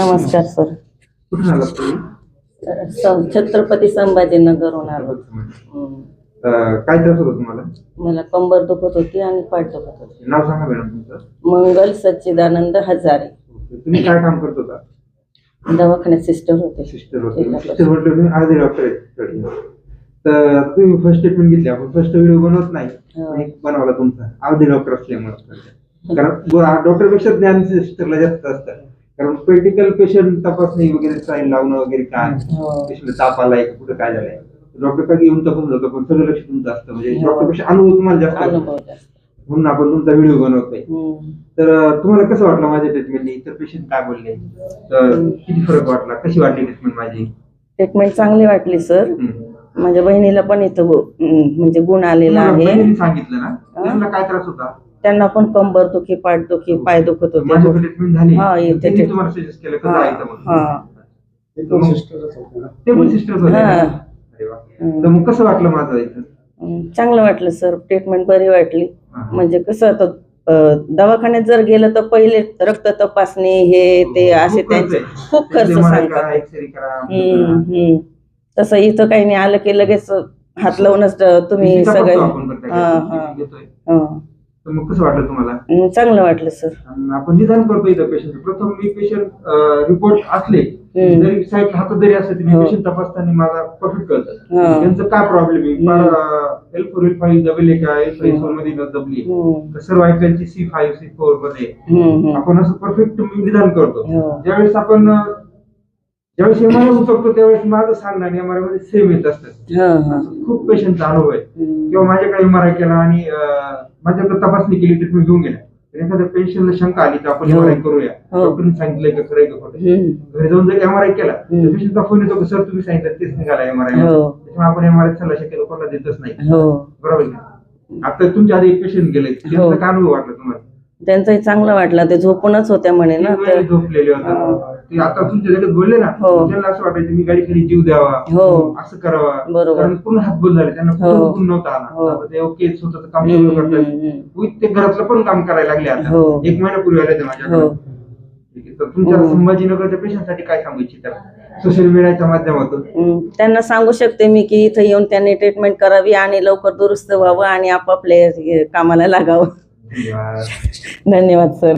नमस्कार सर कुठून आलात तुम्ही? छत्रपती संभाजीनगरहून आलो काय त्रास होतो तुम्हाला? मला कंबर दुखत होती आणि पाठ दुखत होती. नाव सांगा मॅडम तुमचं. मंगल सच्चिदानंद हजारे. तुम्ही काय काम करत होता? दवाखान्यात सिस्टर होते. सिस्टर होते. सिस्टर म्हटलं तुम्ही आधी डॉक्टर तर तुम्ही फर्स्ट ट्रीटमेंट घेतली. आपण फर्स्ट व्हिडिओ बनवत नाही. एक बनवला तुमचा. अर्धे डॉक्टर असल्यामुळे. कारण डॉक्टरपेक्षा ज्ञान सिस्टरला जास्त असतं. कारण पेटिकल पेशंट तपासणी वगैरे साईन लावणं वगैरे काय? हो. पेशंट ताप आलाय कुठं काय झालंय? डॉक्टर काय येऊन तपासून जातो पण सगळं लक्ष तुमचं असतं म्हणजे हो. डॉक्टरपेक्षा अनुभव तुम्हाला जास्त असतो. म्हणून आपण तुमचा व्हिडिओ बनवतोय. हम्म. तर तुम्हाला कसं वाटलं माझ्या ट्रीटमेंटने इतर पेशंट काय बोलले? तर किती फरक वाटला? कशी वाटली ट्रीटमेंट माझी? ट्रीटमेंट चांगली वाटली सर हम्म. माझ्या बहिणीला पण इथं गु- म्हणजे गुण आलेला तुम्हाला आहे. बहिणीने सांगितलं ना? त्यांना काय त्रास होता? त्यांना पण कंबर दुखी पाठ दुखी पाय दुखत होते. ट्रीटमेंट झाली. हा, इथे हा, कसं हा. हा. वाटलं माझं चांगलं वाटलं सर. ट्रीटमेंट बरी वाटली. हा. म्हणजे कसं आता दवाखान्यात जर गेलं तर पहिले रक्त तपासणी हे ते असे खूप खर्च त्यांचे. खूप खर्च सांगतात. तसं इथं काही नाही आलं की लगेच हात लावूनच तुम्ही सगळे हा, हा. हा. तर मग कसं वाटलं तुम्हाला चांगलं वाटलं सर आपण निदान करतो इथं पेशंट प्रथम मी पेशंट रिपोर्ट असले हम्म. जरी साईड हातात जरी असले तरी हो. पेशंट तपासताना मला परफेक्ट कळतं हा. त्यांचं काय प्रॉब्लेम आहे एल फोर एल फाईव्ह दबले का एल फाईव्ह हम्म. मध्ये दबली हम्म, सर्व सी फाईव्ह सी फोरमध्ये हम्म, हम्म. आपण असं परफेक्ट निदान करतो हो. ज्यावेळेस आपण अं, ज्यावेळेस एम आर उचलतो त्यावेळेस माझं सांगणं आणि एम आरमध्ये सेम येत असतं हा, हा. असं खूप पेशंटचा अनुभव आहे. किंवा माझ्याकडे एम आर आय केला आणि माझ्याकडे तपासणी केली ट्रीटमेंट घेऊन गेला एखाद्या पेशंटला शंका आली तर आपण हो. एम आर आय करूया हो. डॉक्टरने सांगितलंय का खरंय का खोटं. घरी जाऊन जर एम आर आय केला. तर पेशंटचा फोन येतो सर तुम्ही सांगितलं तेच निघाला एम आर आय हो. त्याच्यामुळे आपण एम आर आय सल्ला शक्यतो कोणाला देतच नाही हो बरोबर आहे? आता तुमच्या आधी एक पेशंट गेले त्यांचा हो. काय अनुभव वाटला तुम्हाला त्यांचंही चांगलं वाटलं ते झोपूनच होत्या म्हणे ना झोपलेले होते हा. ते आता तुमच्या जगात बोलले ना हो. त्यांना असं वाटायचं मी गाडी खाली जीव द्यावा हो. असं करावा बरोबर. कारण पूर्ण हात बोल झाले त्यांना हो. गुण नव्हता हो. आला आता ते ओके स्वतःचं काम हम्म, सगळं हम्म, करतात हम्म. ते घरातलं पण काम करायला लागले आता हो. एक महिन्यापूर्वी आले ते माझ्याकडे हो. ठीक आहे. तर तुमच्या हो. संभाजीनगरच्या पेशंटसाठी काय सांगू इच्छिता सोशल मीडियाच्या माध्यमातून हम्म, त्यांना सांगू शकते मी की इथं येऊन त्यांनी ट्रीटमेंट करावी आणि लवकर दुरुस्त व्हावं आणि आपापल्या हे कामाला लागावं. धन्यवाद सर